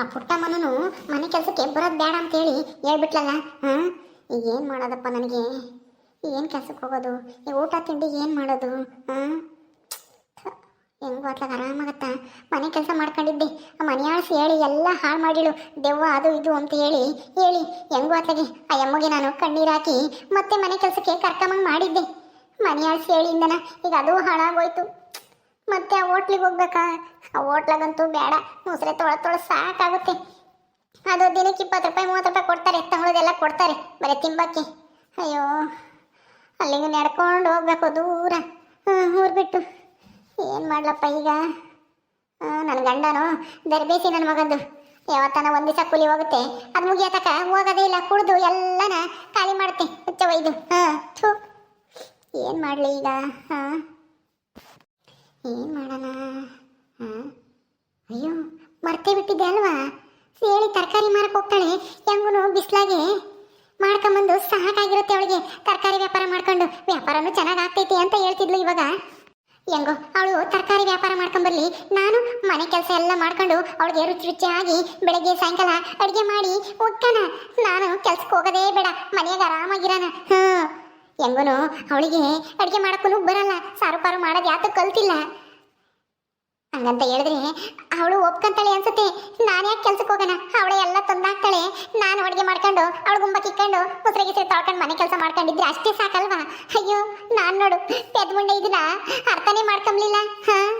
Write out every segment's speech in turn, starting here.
ಆ ಪುಟ್ಟಮ್ಮನೂ ಮನೆ ಕೆಲಸಕ್ಕೆ ಬರೋದು ಬೇಡ ಅಂತೇಳಿ ಹೇಳ್ಬಿಟ್ಲಲ್ಲ ಹ್ಞೂ ಈಗ ಏನು ಮಾಡೋದಪ್ಪ ನನಗೆ? ಏನು ಕೆಲಸಕ್ಕೆ ಹೋಗೋದು? ಈ ಊಟ ತಿಂಡಿ ಏನು ಮಾಡೋದು? ಹಾಂ? ಹೆಂಗೋ ಅತ್ಲಾಗ ಆರಾಮಾಗತ್ತ? ಮನೆ ಕೆಲಸ ಮಾಡ್ಕೊಂಡಿದ್ದೆ. ಆ ಆಳ್ಸಿ ಹೇಳಿ, ಎಲ್ಲ ಹಾಳು ಮಾಡಿಳು. ದೆವ್ವ ಅದು ಇದು ಅಂತ ಹೇಳಿ ಹೇಳಿ, ಹೆಂಗೋ ಅತ್ಲಾಗೆ ಆ ಎಮ್ಮಗೆ ನಾನು ಕಣ್ಣೀರು ಹಾಕಿ ಮತ್ತೆ ಮನೆ ಕೆಲಸಕ್ಕೆ ಕರ್ಕೊಂಬಂಗೆ ಮಾಡಿದ್ದೆ. ಮನೆಯಾಳ್ಸಿ ಹೇಳಿಂದನ, ಈಗ ಅದು ಹಾಳಾಗೋಯ್ತು. ಮತ್ತೆ ಆ ಹೋಟ್ಲಿಗೆ ಹೋಗ್ಬೇಕಾ? ಆ ಹೋಟ್ಲಾಗಂತೂ ಬೇಡ. ಮೊಸರೆ ತೊಳೆ ತೊಳೆ ಸಾಕಾಗುತ್ತೆ. ಅದು ದಿನಕ್ಕೆ ಇಪ್ಪತ್ತು ರೂಪಾಯಿ, ಮೂವತ್ತು ರೂಪಾಯಿ ಕೊಡ್ತಾರೆ. ತಗೊಳ್ಳೋದೆಲ್ಲ ಕೊಡ್ತಾರೆ. ಬರೀ ತಿಂಬಕ್ಕೆ. ಅಯ್ಯೋ ಅಲ್ಲಿಗೆ ನಡ್ಕೊಂಡು ಹೋಗ್ಬೇಕು ದೂರ. ಊರು ಬಿಟ್ಟು. ಏನು ಮಾಡ್ಲಪ್ಪ ಈಗ? ನನ್ನ ಗಂಡನು? ದರ್ಬೇಸಿ ನನ್ನ ಮಗಂದು. ಯಾವತ್ತಾನ ಒಂದು ದಿವಸ ಕೂಲಿ ಹೋಗುತ್ತೆ. ಅದು ಮುಗಿಯತಕ್ಕ ಹೋಗೋದೇ ಇಲ್ಲ. ಕುಡ್ದು ಎಲ್ಲನ ಖಾಲಿ ಮಾಡುತ್ತೆ ಹುಚ್ಚ ಒಯ್ದು. ಹಾಂ, ಥೂ. ಏನು ಮಾಡಲಿ ಈಗ? ಹಾಂ? ಏನು ಮಾಡೋಣ? ಅಯ್ಯೋ, ಮರ್ತೇ ಬಿಟ್ಟಿದ್ದೆ ಅಲ್ವಾ? ಹೇಳಿ ತರಕಾರಿ ಮಾರಕ್ಕೆ ಹೋಗ್ತಾಳೆ. ಹೆಂಗೂ ಬಿಸ್ಲಾಗೆ ಮಾಡ್ಕೊಂಬಂದು ಸಾಕಾಗಿರುತ್ತೆ ಅವಳಿಗೆ. ತರಕಾರಿ ವ್ಯಾಪಾರ ಮಾಡ್ಕೊಂಡು. ವ್ಯಾಪಾರನೂ ಚೆನ್ನಾಗಿ ಆಗ್ತೈತಿ ಅಂತ ಹೇಳ್ತಿದ್ಲು ಇವಾಗ. ಹೆಂಗೋ, ಅವಳು ತರಕಾರಿ ವ್ಯಾಪಾರ ಮಾಡ್ಕೊಂಬರ್ಲಿ. ನಾನು ಮನೆ ಕೆಲಸ ಎಲ್ಲ ಮಾಡ್ಕೊಂಡು ಅವಳಿಗೆ ರುಚಿ ರುಚಿಯಾಗಿ ಬೆಳಗ್ಗೆ, ಸಾಯಂಕಾಲ ಅಡುಗೆ ಮಾಡಿ ಹೋಗ್ತಾನ. ನಾನು ಕೆಲ್ಸಕ್ಕೆ ಹೋಗೋದೇ ಬೇಡ. ಮನೆಯಾಗ ಆರಾಮಾಗಿರೋಣ. ಹ್ಞೂ ಹೆಂಗನು, ಅವಳಿಗೆ ಅಡುಗೆ ಮಾಡಕ್ಕೂ ಬರಲ್ಲ. ಸಾರು ಪಾರು ಮಾಡೋದು ಯಾತೂ ಕಲ್ತಿಲ್ಲ. ಹಂಗಂತ ಹೇಳಿದ್ರೆ ಅವಳು ಒಪ್ಕಂತಾಳೆ ಅನ್ಸುತ್ತೆ. ನಾನು ಯಾಕೆ ಕೆಲ್ಸಕ್ಕೆ ಹೋಗೋಣ? ಅವಳೆ ಎಲ್ಲ ತಂದಾಕ್ತಾಳೆ. ನಾನು ಅಡುಗೆ ಮಾಡ್ಕೊಂಡು, ಅವಳು ಗುಂಬ ಕಿಕ್ಕೊಂಡು ಮುಸ್ರೆ ಗಿಸ್ರೆ ತೊಳ್ಕೊಂಡು ಮನೆ ಕೆಲಸ ಮಾಡ್ಕೊಂಡಿದ್ರೆ ಅಷ್ಟೇ ಸಾಕಲ್ವಾ? ಅಯ್ಯೋ, ನಾನು ನೋಡು ಪೆದ್ ಮುಂಡೆ ಇದನ್ನ ಅರ್ಥನೇ ಮಾಡ್ಕೊಂಬ್ಲಿಲ್ಲ. ಹಾಂ?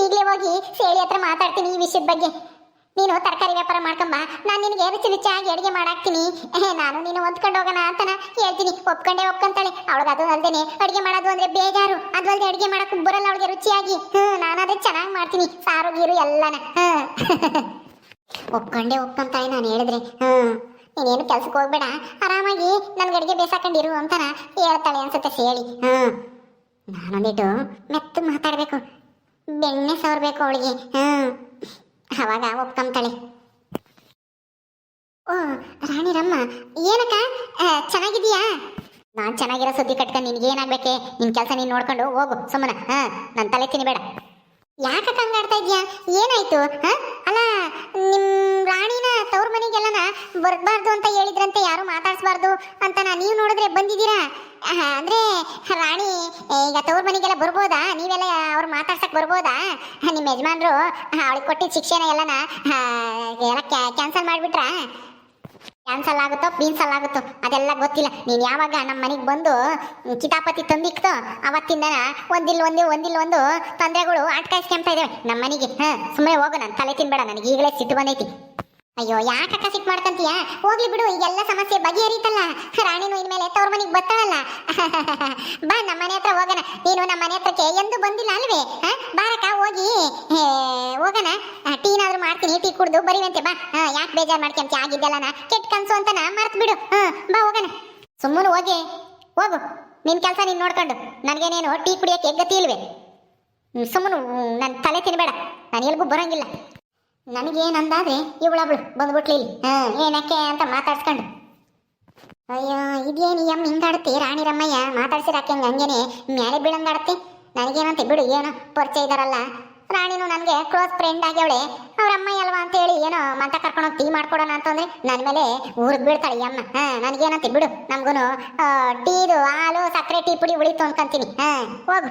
ಈಗಲೇ ಹೋಗಿ, ಸೇಳಿ ಹತ್ರ ಮಾತಾಡ್ತೀನಿ ಈ ವಿಷಯದ ಬಗ್ಗೆ. ನೀನು ತರಕಾರಿ ವ್ಯಾಪಾರ ಮಾಡ್ಕೊಂಬ. ನಾನು ನಿನಗೆ ರುಚಿ ರುಚಿಯಾಗಿ ಅಡುಗೆ ಮಾಡಾಕ್ತೀನಿ. ನಾನು ನೀನು ಹೊಂದ್ಕೊಂಡು ಹೋಗೋಣ ಅಂತನ ಹೇಳ್ತೀನಿ. ಒಪ್ಕೊಂಡೇ ಒಪ್ಕೊಂತಾಳೆ. ಅವಳಿಗೆ ಅದು ಅಲ್ದೇನೆ ಅಡುಗೆ ಮಾಡೋದು ಅಂದ್ರೆ ಬೇಜಾರು. ಅದು ಅಲ್ಲದೆ ಅಡುಗೆ ಮಾಡಕ್ಕೆ ಬರಲ್ಲ ಅವಳಿಗೆ ರುಚಿಯಾಗಿ. ಹ್ಞೂ ನಾನು ಅದೇ ಚೆನ್ನಾಗಿ ಮಾಡ್ತೀನಿ. ಸಾರು, ಗೀರು ಎಲ್ಲನ. ಹ್ಞೂ ಒಪ್ಕೊಂಡೆ ಒಪ್ಕೊಂತಾಳೆ ನಾನು ಹೇಳಿದ್ರೆ. ಹ್ಞೂ ನೀನೇನು ಕೆಲ್ಸಕ್ಕೆ ಹೋಗ್ಬೇಡ. ಆರಾಮಾಗಿ ನನ್ಗೆ ಅಡುಗೆ ಬೇಸಾಕೊಂಡಿರು ಅಂತನ ಹೇಳ್ತಾಳೆ ಅನ್ಸುತ್ತೆ ಹೇಳಿ ಹ್ಞೂ ನಾನೊಂದಿಟ್ಟು ಮೆತ್ತ ಮಾತಾಡಬೇಕು. ಬೆಣ್ಣೆ ಸವರ್ಬೇಕು ಅವಳಿಗೆ. ಹ್ಞೂ ಅವಾಗ ಒಪ್ಕೊಂತಾಳೆ ಓ, ರಾಣಿ ರಮ್ಮ, ಏನಕ್ಕ? ಚೆನ್ನಾಗಿದೀಯಾ ನಾನ್ ಚೆನ್ನಾಗಿರೋ ಸುದ್ದಿ ಕಟ್ಕೊಂಡು ನಿನ್ಗೆ ಏನಾಗ್ಬೇಕೆ? ನಿನ್ ಕೆಲಸ ನೀನು ನೋಡ್ಕೊಂಡು ಹೋಗು, ಸುಮ್ಮನ, ಹಾ? ನನ್ನ ತಲೆ ತಿನ್ಬೇಡ. ಯಾಕಕ್ಕ ಹಂಗಾಡ್ತಾ ಇದ್ಯಾ ಏನಾಯ್ತು, ಹ ಅಲ್ಲ ನಿಮ್ ರಾಣಿನ ತವ್ರ ಮನೆಗೆಲ್ಲನ ಬರ್ಬಾರ್ದು ಅಂತ ಹೇಳಿದ್ರಂತೆ, ಯಾರು ಮಾತಾಡ್ಸಬಾರ್ದು ಅಂತ ನೀವು ನೋಡಿದ್ರೆ ಬಂದಿದ್ದೀರಾ? ಅಂದ್ರೆ, ರಾಣಿ ಈಗ ತವ್ರ ಮನೆಗೆಲ್ಲ ಬರ್ಬೋದಾ? ನೀವೆಲ್ಲ ಅವ್ರು ಮಾತಾಡ್ಸಕ್ ಬರ್ಬೋದಾ? ನಿಮ್ಮ ಯಜಮಾನ್ರು ಅವಳಿಗೆ ಕೊಟ್ಟಿದ್ದ ಶಿಕ್ಷಣ ಎಲ್ಲನ ಎಲ್ಲ ಕ್ಯಾನ್ಸಲ್ ಮಾಡಿಬಿಟ್ರಾ? ಕ್ಯಾನ್ಸಲ್ ಆಗುತ್ತೋ ಪೀನ್ಸಲ್ ಆಗುತ್ತೋ? ಅದೆಲ್ಲ ಗೊತ್ತಿಲ್ಲ. ನೀನು ಯಾವಾಗ ನಮ್ಮ ಮನೆಗೆ ಬಂದು ಕಿತಾಪತಿ ತಂದಿಕ್ತೋ ಅವತ್ತಿಂದ ಒಂದಿಲ್ಲ ಒಂದು ಒಂದಿಲ್ಲ ಒಂದು ತೊಂದರೆಗಳು, ಆಟಕಾಯಿಸ್ಕೊಂತ ಇದ್ದಾವೆ ನಮ್ಮ ಮನೆಗೆ. ಹಾಂ ಸುಮ್ಮನೆ ಹೋಗು, ನಾನು ತಲೆ ತಿನ್ಬೇಡ, ನನಗೆ ಈಗಲೇ ಸಿಟ್ಟು ಬಂದೈತಿ. ಅಯ್ಯೋ ಯಾಕಕ್ಕ ಸಿಟ್ ಮಾಡ್ಕಂತೀಯ? ಹೋಗ್ಲಿ ಬಿಡು, ಈಗೆಲ್ಲ ಸಮಸ್ಯೆ ಬಗೆಹರೀತಲ್ಲ. ರಾಣಿನೂ ಇನ್ಮೇಲೆ ತವ್ರ ಮನೆಗೆ ಬರ್ತಾಳಲ್ಲ. ಬಾ ನಮ್ಮ ಮನೆ ಹತ್ರ ಹೋಗೋಣ. ನೀನು ನಮ್ಮ ಮನೆ ಹತ್ರಕ್ಕೆ ಎಂದು ಬಂದಿಲ್ಲ ಅಲ್ವೇ? ಬಾರಕ್ಕ, ಹೋಗಿ. ಹೋಗೋಣ. ಟೀನಾದ್ರೂ ಮಾಡ್ತೀನಿ, ಟೀ ಕುಡ್ದು ಬರೀವಂತೆ, ಬಾ. ಯಾಕೆ ಬೇಜಾರು ಮಾಡ್ಕೊಂತ ಆಗಿದ್ದೆಲ್ಲನ? ಕೆಟ್ಟ ಕನ್ಸು ನಾ ಮರ್ತು ಬಿಡು. ಬಾ, ಹೋಗೋಣ. ಸುಮ್ಮನೆ ಹೋಗಿ. ಹೋಗು. ನಿನ್ ಕೆಲಸ ನೀನ್ ನೋಡ್ಕೊಂಡು. ನನಗೇನೇನು ಟೀ ಕುಡಿಯಕ್ಕೆ ಗತಿ ಇಲ್ವೇ? ಸುಮ್ಮನೆ ನನ್ನ ತಲೆ ತಿನ್ಬೇಡ. ನಾನು ಎಲ್ಗೂ ಬರಂಗಿಲ್ಲ. ನನಗೇನಂದಾದ್ರೆ ಇವಳೊಬ್ಳು ಬಂದ್ಬಿಟ್ಲಿ ಹಾ. ಏನಕ್ಕೆ ಅಂತ ಮಾತಾಡ್ಸ್ಕೊಂಡು. ಅಯ್ಯೋ ಇದೇನು ಎಂ ಹಿಂಗಾಡುತ್ತೆ ರಾಣಿ ರಮ್ಮಯ್ಯ ಮಾತಾಡ್ಸಿರಾಕೆ ಹಂಗೆ ಹಂಗೇನೆ. ಮ್ಯಾಲೆ ಬೀಳಂಗಾಡುತ್ತೆ ನನಗೇನಂತೆ ಬಿಡು ಏನೋ ಪರಿಚಯ ಇದಾರಲ್ಲ. ರಾಣಿನೂ ನನಗೆ ಕ್ಲೋಸ್ ಫ್ರೆಂಡ್ ಆಗ್ಯವಳೆ. ಅವ್ರ ಅಮ್ಮಯ್ಯ ಅಲ್ವಾ ಅಂತ ಹೇಳಿ ಏನೋ ಮಂತ ಕರ್ಕೊಂಡು ಟೀ ಮಾಡ್ಕೊಡೋಣ ಅಂತಂದ್ರೆ ನನ್ನ ಮೇಲೆ ಊರಿಗೆ ಬೀಳ್ತಾಳೆ ಯಮ್ಮ ಅಮ್ಮ. ಹಾಂ ನನಗೇನಂತೆ ಬಿಡು ನಮಗೂ ಟೀದು ಹಾಲು ಸಕ್ಕರೆ ಟೀ ಪುಡಿ ಉಳಿತು ಅನ್ಕೊಂತೀನಿ ಹಾ ಹೋಗು.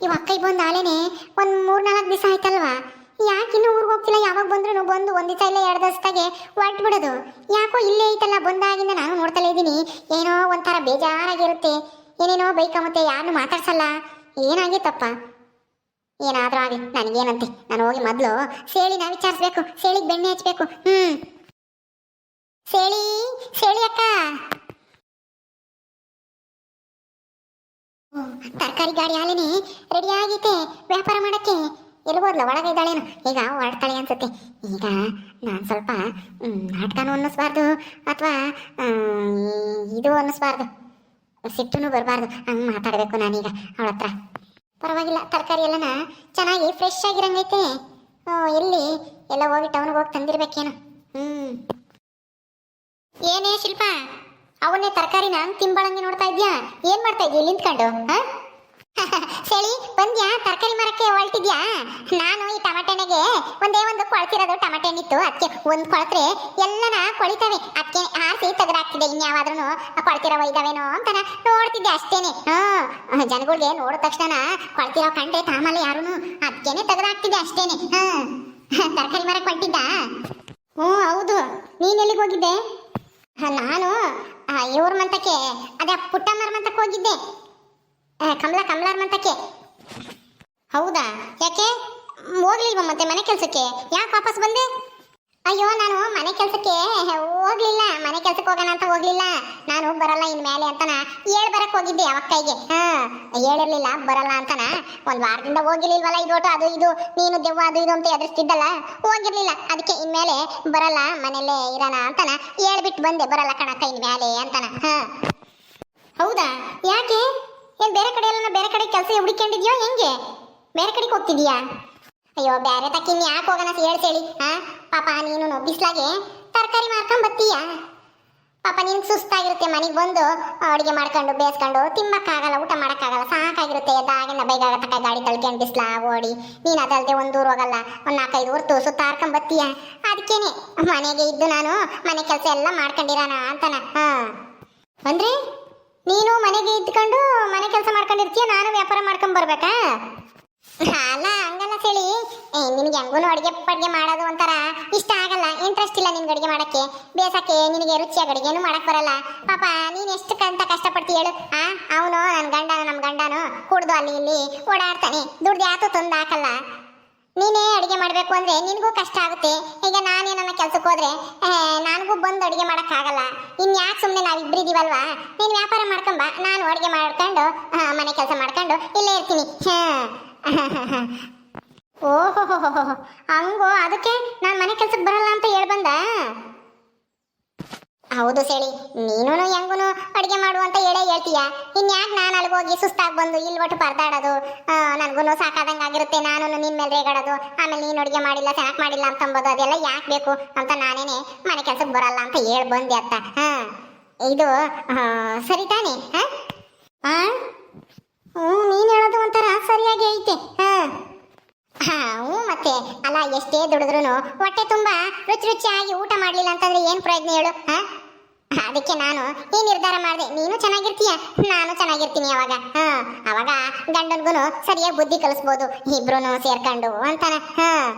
ಇವ್ ಅಕ್ಕೈ ಬಂದು ಆಲೇನೆ ಒಂದ್ ಮೂರ್ನಾಲ್ಕು ದಿವಸ ಆಯ್ತಲ್ವಾ? ಯಾಕೆ ಇನ್ನೂ ಊರಿಗೆ ಹೋಗ್ತಿಲ್ಲ? ಯಾವಾಗ ಬಂದ್ರು ಬಂದು ಒಂದ್ ಇಲ್ಲ ಎರಡು ದಿವಸದಾಗೆ ಹೊರಟು ಬಿಡೋದು ಯಾಕೋ ಇಲ್ಲೇ ಐತಲ್ಲ, ಬಂದಾಗಿಂದ ನಾನು ನೋಡ್ತಲೇ ಇದ್ದೀನಿ. ಏನೋ ಒಂಥರ ಬೇಜಾರಾಗಿರುತ್ತೆ. ಏನೇನೋ ಬೈಕಮ್ಮತ್ತೆ ಯಾರನ್ನು ಮಾತಾಡ್ಸಲ್ಲ. ಏನಾಗಿತ್ತಪ್ಪ? ಏನಾದರೂ ಆಗಲಿ, ನನಗೇನಂತೆ. ನಾನು ಹೋಗಿ ಮೊದಲು ಸೇಳಿನ ವಿಚಾರಿಸ್ಬೇಕು. ಸೇಳಿಗೆ ಬೆಣ್ಣೆ ಹಚ್ಚಬೇಕು ಹ್ಮ್. ಸೇಳಿ ಸೇಳಿ ಅಕ್ಕ. ತರಕಾರಿ ಗಾಡಿ ಹಾಲೇನೆ ರೆಡಿ ಆಗೈತೆ. ವ್ಯಾಪಾರ ಮಾಡಕ್ಕೆ. ಎಲ್ಬೋದ್ಲ ಒಳಗೆ ಇದ್ದಾಳೇನು ಈಗ ಹೊರಡ್ತಾಳೆ ಅನ್ಸುತ್ತೆ. ಈಗ ನಾನು ಸ್ವಲ್ಪ ನಾಟಕನೂ ಅನ್ನಿಸ್ಬಾರ್ದು ಅಥವಾ ಇದು ಅನ್ನಿಸ್ಬಾರ್ದು. ಸಿಟ್ಟುನು ಬರಬಾರ್ದು. ಹಂಗೆ ಮಾತಾಡಬೇಕು ನಾನೀಗ ಅವಳ ಹತ್ರ. ಪರವಾಗಿಲ್ಲ, ತರಕಾರಿ ಎಲ್ಲನ ಚೆನ್ನಾಗಿ ಫ್ರೆಶ್ ಆಗಿರಂಗೈತೆ. ಎಲ್ಲಿ? ಎಲ್ಲ ಹೋಗಿ ಟೌನ್ಗೆ ಹೋಗಿ ತಂದಿರ್ಬೇಕೇನು. ಹ್ಞೂ ಏನೇ ಶಿಲ್ಪ, ಅವನ್ನೇ ತರಕಾರಿನ ತಿಂಬಳಂಗೆ ನೋಡ್ತಾ ಇದ್ಯಾ? ಏನು ಮಾಡ್ತಾ ಇದ್ದೀಯ ನಿಂತ್ಕೊಂಡು, ಹಾ? ಸರಿ ಬಂದ್ಯಾ? ತರಕಾರಿ ಮರಕ್ಕೆ ಹೊರಟಿದ್ಯಾ ನಾನು ಈ ಟಮಾಟೆನೆಗೆ ಒಂದೇ ಒಂದು ಕೊಳ್ತಿರೋದು ಟಮಾಟೆ ಹಣ್ಣಿತ್ತು ಅದಕ್ಕೆ ಒಂದು ಕೊಳ್ತ್ರೆ ಎಲ್ಲನ ಕೊಳಿತವೆ. ಅದಕ್ಕೆ ಆರಿಸಿ ತೆಗೆದಾಕ್ತಿದ್ದೆ ಇನ್ಯಾವಾದ್ರೂ ಕೊಳ್ತಿರೋ ಇದಾವೇನೋ ಅಂತ ನೋಡ್ತಿದ್ದೆ ಅಷ್ಟೇನೆ. ಹ್ಮ್ ಜನಗಳಿಗೆ ನೋಡಿದ ತಕ್ಷಣ ಕೊಳ್ತಿರೋ ಕಂಡ್ರೆ ತಾಮಲ್ಲ ಯಾರೂ ಅದಕ್ಕೇನೆ ತೆಗೆದಾಕ್ತಿದ್ದೆ ಅಷ್ಟೇನೆ. ಹ್ಮ್ ತರಕಾರಿ ಮರಕ್ಕೆ ಹೊರಟಿದ್ದ ಹ್ಞೂ, ಹೌದು. ನೀನ್ ಹೋಗಿದ್ದೆ? ನಾನು ಇವ್ರ ಮಂತಕ್ಕೆ, ಅದೇ ಪುಟ್ಟಮ್ಮರ ಮಂತಕ್ಕೆ ಹೋಗಿದ್ದೆ. ಕಮಲ ಕಮಲಾರ್ ಮಂತಕ್ಕೆ ಹೌದಾ? ಯಾಕೆ? ಹೋಗ್ಲಿಲ್ವಾ ಮತ್ತೆ ಮನೆ ಕೆಲಸಕ್ಕೆ? ಯಾಕೆ ವಾಪಸ್ ಬಂದೆ? ಅಯ್ಯೋ, ನಾನು ಮನೆ ಕೆಲಸಕ್ಕೆ ಹೋಗ್ಲಿಲ್ಲ. ಮನೆ ಕೆಲಸಕ್ಕೆ ಹೋಗೋಣ ಅಂತ ಹೋಗ್ಲಿಲ್ಲ. ನಾನು ಬರಲ್ಲ ಇನ್ ಮೇಲೆ ಅಂತನ ಹೇಳ್ ಬರಕ್ ಹೋಗಿದ್ದೆ ಅವ ಕೈಗೆ? ಹಾ ಹೇಳಿರ್ಲಿಲ್ಲ ಬರಲ್ಲ ಅಂತನ. ಒಂದ್ ವಾರದಿಂದ ಹೋಗಿರ್ಲಿಲ್ವಲ್ಲ ಇದೋಟು ಅದು ಇದು, ನೀನು ದೆವ್ವ, ಅದು ಇದು ಅಂತ ಎದುರಿಸ್ತಿದ್ದಲ್ಲ? ಹೋಗಿರ್ಲಿಲ್ಲ. ಅದಕ್ಕೆ ಇನ್ಮೇಲೆ ಬರಲ್ಲ ಮನೇಲೆ ಇರೋಣ ಅಂತನ ಹೇಳ್ಬಿಟ್ಟು ಬಂದೆ. ಬರಲ್ಲ ಕಣಕ್ಕ ಇನ್ಮೇಲೆ ಅಂತನ. ಹಾ. ಹೌದಾ? ಯಾಕೆ? ಏನ್ ಬೇರೆ ಕಡೆ ಎಲ್ಲ ಬೇರೆ ಕಡೆ ಕೆಲಸ ಹುಡುಕೊಂಡಿದ್ಯೋ ಹೆಂಗೆ? ಬೇರೆ ಕಡೆಗೆ ಹೋಗ್ತಿದ್ಯಾ? ಅಯ್ಯೋ ಬೇರೆ ತಕ್ಕಿನ್ ಯಾಕೆ ಹೋಗೋಣ ಹೇಳ್ತೇಳಿ ಹಾ ಪಾಪ, ನೀನು ಬಿಸ್ಲಾಗೆ ತರಕಾರಿ ಮಾರ್ಕೊಂಡು ಬತ್ತೀಯಾ ಪಾಪ ನಿನ್ಗೆ ಸುಸ್ತಾಗಿರುತ್ತೆ ಮನೆಗೆ ಬಂದು, ಅಡುಗೆ ಮಾಡ್ಕೊಂಡು ಬೇಯಿಸ್ಕೊಂಡು ತಿಮ್ಮಕ್ಕಾಗಲ್ಲ, ಊಟ ಮಾಡೋಕ್ಕಾಗಲ್ಲ, ಸಾಕಾಗಿರುತ್ತೆ ಎದ್ದಾಗಿಂದ ಬೇಗ ತಕ್ಕ ಗಾಡಿ ತಳ್ಕೊಂಡು ಬಿಸ್ಲಾ ಓಡಿ, ನೀನು ಅದಲ್ದೆ ಒಂದು ಊರು ಹೋಗಲ್ಲ, ಒಂದು ನಾಲ್ಕೈದು ಊರು ಸುತ್ತ ತಾರ್ಕೊಂಡ್ ಬತ್ತೀಯ ಅದಕ್ಕೇನೆ ಮನೆಗೆ ಇದ್ದು ನಾನು, ಮನೆ ಕೆಲಸ ಎಲ್ಲ ಮಾಡ್ಕೊಂಡಿರೋಣ ಅಂತನ, ಹಾ. ಅಂದ್ರೆ? ನೀನು ಮನೆಗೆ ಇದ್ಕೊಂಡು ಮನೆ ಕೆಲಸ ಮಾಡ್ಕೊಂಡಿರ್ತೀಯ? ನಾನು ವ್ಯಾಪಾರ ಮಾಡ್ಕೊಂಡ್ ಬರ್ಬೇಕಾ? ಅಲ್ಲ, ಹಂಗಲ್ಲ ಹೇಳಿ ನಿನಗೆ ಹೆಂಗೂ ಅಡುಗೆ ಪಡ್ಗೆ ಮಾಡೋದು ಒಂಥರ ಇಷ್ಟ ಆಗಲ್ಲ. ಇಂಟ್ರೆಸ್ಟ್ ಇಲ್ಲ ನಿನ್ಗೆ ಅಡುಗೆ ಮಾಡಕ್ಕೆ. ಬೇಸಕ್ಕೆ ನಿನಗೆ ರುಚಿಯಾಗಿ ಅಡುಗೆನೂ ಮಾಡಕ್ ಬರಲ್ಲ. ಪಾಪ, ನೀನು ಎಷ್ಟು ಕಂತ ಕಷ್ಟಪಡ್ತಿ ಹೇಳು. ಆ, ಅವನು ನನ್ನ ಗಂಡನ ನಮ್ಮ ಗಂಡನು ಕುಡ್ದು ಅಲ್ಲಿ ಇಲ್ಲಿ ಓಡಾಡ್ತಾನೆ. ದುಡ್ಡು ಯಾತು ತಂದು ಹಾಕಲ್ಲ. ನೀನೇ ಅಡುಗೆ ಮಾಡಬೇಕು ಅಂದ್ರೆ ನಿನಗೂ ಕಷ್ಟ ಆಗುತ್ತೆ. ಈಗ ನಾನೇ ನನ್ನ ಕೆಲಸಕ್ಕೆ ಹೋದ್ರೆ ನನಗೂ ಬಂದು ಅಡುಗೆ ಮಾಡೋಕ್ಕಾಗಲ್ಲ. ಇನ್ನು ಯಾಕೆ ಸುಮ್ಮನೆ ನಾವಿಬ್ಬರಿದ್ದೀವಲ್ವಾ ನೀನು ವ್ಯಾಪಾರ ಮಾಡ್ಕೊಂಬ, ನಾನು ಅಡುಗೆ ಮಾಡ್ಕೊಂಡು ಮನೆ ಕೆಲಸ ಮಾಡ್ಕೊಂಡು ಇಲ್ಲೇ ಇರ್ತೀನಿ. ಹಾಂ. ಓಹೋ ಹಂಗೋ, ಅದಕ್ಕೆ ನಾನು ಮನೆ ಕೆಲಸಕ್ಕೆ ಬರಲ್ಲ ಅಂತ ಹೇಳ್ಬಂದ? ಹೌದು ಸೇಳಿ ನೀನು ಹೆಂಗೂನು ಅಡುಗೆ ಮಾಡು ಅಂತ ಹೇಳೇ ಹೇಳ್ತೀಯ. ಇನ್ಯಾಕೆ ನಾನು ಅಲ್ಲಿ ಹೋಗಿ ಸುಸ್ತಾಗಿ ಬಂದು ಇಲ್ಲಿ ಒಟ್ಟು ಪರದಾಡೋದು? ನನಗೂ ಸಾಕಾದಂಗೆ ಆಗಿರುತ್ತೆ ನಾನು ನಿನ್ನ ಮೇಲೆ ರೇಗಾಡೋದು. ಆಮೇಲೆ ನೀನು ಅಡುಗೆ ಮಾಡಿಲ್ಲ ಚೆನ್ನಾಗಿ ಮಾಡಿಲ್ಲ ಅಂತ ಅಂಬೋದು, ಅದೆಲ್ಲ ಯಾಕೆ ಬೇಕು ಅಂತ ನಾನೇನೆ ಮನೆ ಕೆಲಸಕ್ಕೆ ಬರಲ್ಲ ಅಂತ ಹೇಳಿ ಬಂದೆ ಅತ್ತ. ಹಾಂ, ಇದು ಸರಿ ತಾನೇ? ಹಾಂ? ಹಾಂ ಹ್ಞೂ, ನೀನು ಹೇಳೋದು ಒಂಥರ ಸರಿಯಾಗಿ ಐತೆ. ಹಾಂ. ಹಾ, ಹ್ಞೂ ಮತ್ತೆ. ಅಲ್ಲ, ಎಷ್ಟೇ ದುಡಿದ್ರು ಹೊಟ್ಟೆ ತುಂಬಾ ರುಚಿ ರುಚಿಯಾಗಿ ಊಟ ಮಾಡಲಿಲ್ಲ ಅಂತಂದ್ರೆ ಏನು ಪ್ರಯತ್ನ ಹೇಳು? ಹಾ? ಅದಕ್ಕೆ ನಾನು ಈ ನಿರ್ಧಾರ ಮಾಡಿದೆ. ನೀನು ಚೆನ್ನಾಗಿರ್ತೀಯ? ನಾನು ಚೆನ್ನಾಗಿರ್ತೀನಿ ಅವಾಗ. ಹಾ, ಅವಾಗ ಗಂಡನ್ಗುನು ಸರಿಯಾಗಿ ಬುದ್ಧಿ ಕಲಿಸ್ಬೋದು. ಇಬ್ರು ಸೇರ್ಕೊಂಡು ಅಂತಾನೆ. ಹಾ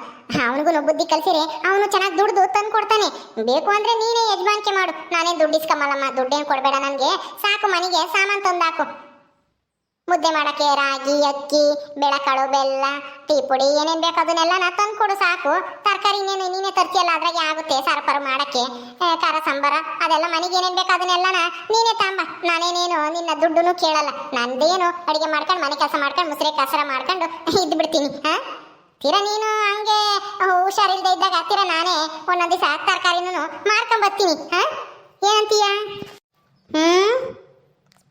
ಅವನಿಗೂ ಬುದ್ಧಿ ಕಲ್ಸಿರಿ ಅವನು ಚೆನ್ನಾಗಿ ದುಡ್ದು ತಂದು ಕೊಡ್ತಾನೆ. ಬೇಕು ಅಂದ್ರೆ ನೀನೇ ಯಜಮಾನಿಕೆ ಮಾಡು. ನಾನೇ ದುಡ್ಡು ಇಸ್ಕೊಂಬಲ್ಲಮ್ಮ ದುಡ್ಡೇನು ಕೊಡಬೇಡ ನನಗೆ. ಸಾಕು ಮನೆಗೆ, ಸಾಮಾನು ತಂದಾಕು. ಮುದ್ದೆ ಮಾಡಕ್ಕೆ ರಾಗಿ, ಅಕ್ಕಿ, ಬೆಳಕಳು, ಬೆಲ್ಲ, ಟೀ ಪುಡಿ ಏನೇನು ಬೇಕು ಅದನ್ನೆಲ್ಲ ನಾ ತಂದು ಕೊಡು, ಸಾಕು. ತರಕಾರಿ ಇನ್ನೇನು ನೀನೇ ತರ್ತಿಯಲ್ಲ, ಅದ್ರಾಗೆ ಆಗುತ್ತೆ ಸಾರ್ಪಾರು ಮಾಡಕ್ಕೆ. ಖಾರ, ಸಾಂಬಾರ, ಅದೆಲ್ಲ ಮನೆಗೆ ಏನೇನು ಬೇಕು ಅದನ್ನೆಲ್ಲ ನೀನೇ ತಾಂಬ. ನಾನೇನೇನು ನಿನ್ನ ದುಡ್ಡು ಕೇಳಲ್ಲ. ನಂದೇನು ಅಡುಗೆ ಮಾಡ್ಕೊಂಡು, ಮನೆ ಕೆಲಸ ಮಾಡ್ಕೊಂಡು, ಮುಸ್ರೆ, ಕಸರ ಮಾಡ್ಕೊಂಡು ಇದ್ದು ಬಿಡ್ತೀನಿ, ಹಾ? ತೀರಾ ನೀನು ಹಂಗೆ ಹುಷಾರಿಲ್ಲದೆ ಇದ್ದಾಗ ಹತ್ತಿರ ನಾನೇ ಒಂದೊಂದು ದಿವಸ ತರಕಾರಿನೂ ಮಾಡ್ಕೊಂಬತ್ತೀನಿ ಹಾ? ಏನಂತೀಯ? ಹ್ಞೂ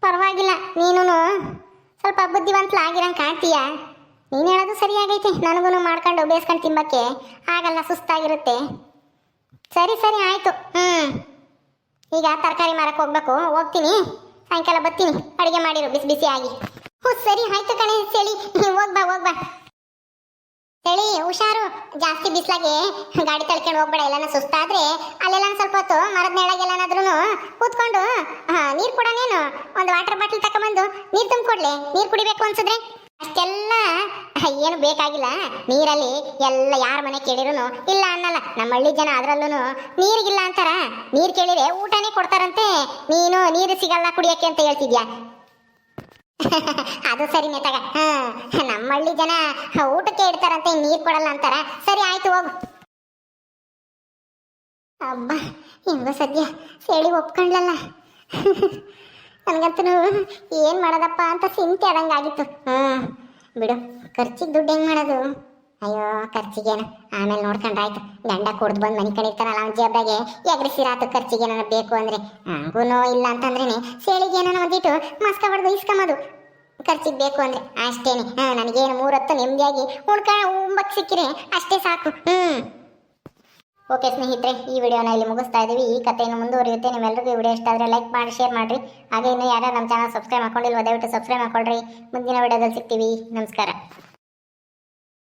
ಪರವಾಗಿಲ್ಲ ನೀನು ಸ್ವಲ್ಪ ಬುದ್ಧಿವಂತಲಾಗಿರಂಗೆ ಕಾಣ್ತೀಯ? ನೀನು ಹೇಳೋದು ಸರಿಯಾಗೈತೆ. ನನಗೂ ಮಾಡ್ಕೊಂಡು ಬೇಯಿಸ್ಕೊಂಡು ತಿಂಬಕ್ಕೆ ಆಗಲ್ಲ, ಸುಸ್ತಾಗಿರುತ್ತೆ. ಸರಿ ಸರಿ, ಆಯಿತು. ಹ್ಞೂ ಈಗ ತರಕಾರಿ ಮಾರಕ್ಕೆ ಹೋಗ್ಬೇಕು. ಹೋಗ್ತೀನಿ. ಸಾಯಂಕಾಲ ಬರ್ತೀನಿ. ಅಡುಗೆ ಮಾಡಿರು, ಬಿಸಿ ಬಿಸಿಯಾಗಿ ಹ್ಞೂ ಸರಿ, ಆಯಿತು ಕಣೆ ಚಳಿ ಹೋಗ್ಬಾ ಹೋಗ್ಬಾ. ಚಳಿ ಹುಷಾರು. ಜಾಸ್ತಿ ಬಿಸ್ಲಾಗೆ ಗಾಡಿ ತಳ್ಕೊಂಡು ಹೋಗ್ಬೇಡ, ಎಲ್ಲಾನ ಸುಸ್ತಾದ್ರೆ ಅಲ್ಲೆಲ್ಲ ಸ್ವಲ್ಪ ಹೊತ್ತು ಮರದ ನೆಳಗೆಲ್ಲನಾದ್ರೂ ಕೂತ್ಕೊಂಡು ನೀರು ಕೊಡೋನೇನು ಒಂದು ವಾಟರ್ ಬಾಟಲ್ ತಗೊಂಬಂದು ನೀರು ತುಂಬಿಕೊಡ್ಲಿ. ನೀರು ಕುಡಿಬೇಕು ಅನ್ಸಿದ್ರೆ? ಅಷ್ಟೆಲ್ಲ ಏನು ಬೇಕಾಗಿಲ್ಲ. ನೀರಲ್ಲಿ ಎಲ್ಲ ಯಾರ ಮನೆ ಕೇಳಿರೂ ಇಲ್ಲ ಅನ್ನಲ್ಲ. ನಮ್ಮ ಹಳ್ಳಿ ಜನ ಅದರಲ್ಲೂ ನೀರಿಗಿಲ್ಲ ಅಂತಾರ. ನೀರು ಕೇಳಿದ್ರೆ ಊಟನೇ ಕೊಡ್ತಾರಂತೆ. ನೀನು ನೀರು ಸಿಗಲ್ಲ ಕುಡಿಯಕ್ಕೆ ಅಂತ ಹೇಳ್ತಿದ್ಯಾ? ಅದು ಸರಿ ತಗ ಹಾ, ನಮ್ಮ ಹಳ್ಳಿ ಜನ ಊಟಕ್ಕೆ ಇಡ್ತಾರಂತೆ, ನೀರ್ ಕೊಡಲ್ಲ ಅಂತಾರ. ಸರಿ, ಆಯ್ತು, ಹೋಗು. ಅಬ್ಬ, ಹೆಂಗ ಸದ್ಯ ಸೇಳಿ ಒಪ್ಕೊಂಡ್ಲಲ್ಲ. ನನ್ಗಂತೂ ಏನ್ ಮಾಡೋದಪ್ಪ ಅಂತ ಚಿಂತೆ ಆದಂಗಾಗಿತ್ತು. ಹ್ಮ್, ಬಿಡು, ಖರ್ಚಿಗೆ ದುಡ್ಡು ಹೆಂಗ್ ಮಾಡೋದು? ಅಯ್ಯೋ, ಖರ್ಚಿಗೇನು. ಆಮೇಲೆ ನೋಡ್ಕೊಂಡ್ರಾಯ್ತು ಗಂಡ ಕುಡ್ದು ಬಂದು ಮನೆ ಕಡೆ ಇರ್ತಾನಲ್ಲ ಅವ್ನ ಜೇಬ್ದಾಗೆ ಎಗ್ರಿಸಿರಾತು ಖರ್ಚಿಗೆ ಏನಾರ ಬೇಕು ಅಂದ್ರೆ. ಹಂಗೂ ಇಲ್ಲ ಅಂತಂದ್ರೇನೆ. ಸೇಳಿಗೆ ಏನೋ ಒಂದಿಟ್ಟು ಮಸ್ಕ ಹೊಡೆದು ಇಸ್ಕೊಂಬೋದು ಖರ್ಚಿಗೆ ಬೇಕು ಅಂದ್ರೆ. ಅಷ್ಟೇನೆ. ಹಾ, ನನಗೇನು ಮೂರತ್ತು ನೆಮ್ಮದಿಯಾಗಿ ಉಣ್ಕ, ಉಂಬಕ್ ಸಿಕ್ಕಿರೆ ಅಷ್ಟೇ ಸಾಕು. ಹ್ಮ್. ಓಕೆ ಸ್ನೇಹಿತರೆ, ಈ ವಿಡಿಯೋನ ಇಲ್ಲಿ ಮುಗಿಸ್ತಾ ಇದ್ದೀವಿ ಈ ಕಥೆಯನ್ನು ಮುಂದುವರಿಯುತ್ತೆ. ನಿಮ್ಮೆಲ್ಲರಿಗೂ ಈ ವಿಡಿಯೋ ಇಷ್ಟ ಆದರೆ ಲೈಕ್ ಮಾಡಿ, ಶೇರ್ ಮಾಡಿರಿ. ಹಾಗೆ ಇನ್ನೂ ಯಾರು ನಮ್ಮ ಚಾನಲ್ ಸಬ್ಸ್ಕ್ರೈಬ್ ಮಾಡ್ಕೊಂಡಿಲ್ವ, ದಯವಿಟ್ಟು ಸಬ್ಸ್ಕ್ರೈಬ್ ಮಾಡ್ಕೊಳ್ರಿ. ಮುಂದಿನ ವಿಡಿಯೋದಲ್ಲಿ ಸಿಗ್ತೀವಿ. ನಮಸ್ಕಾರ.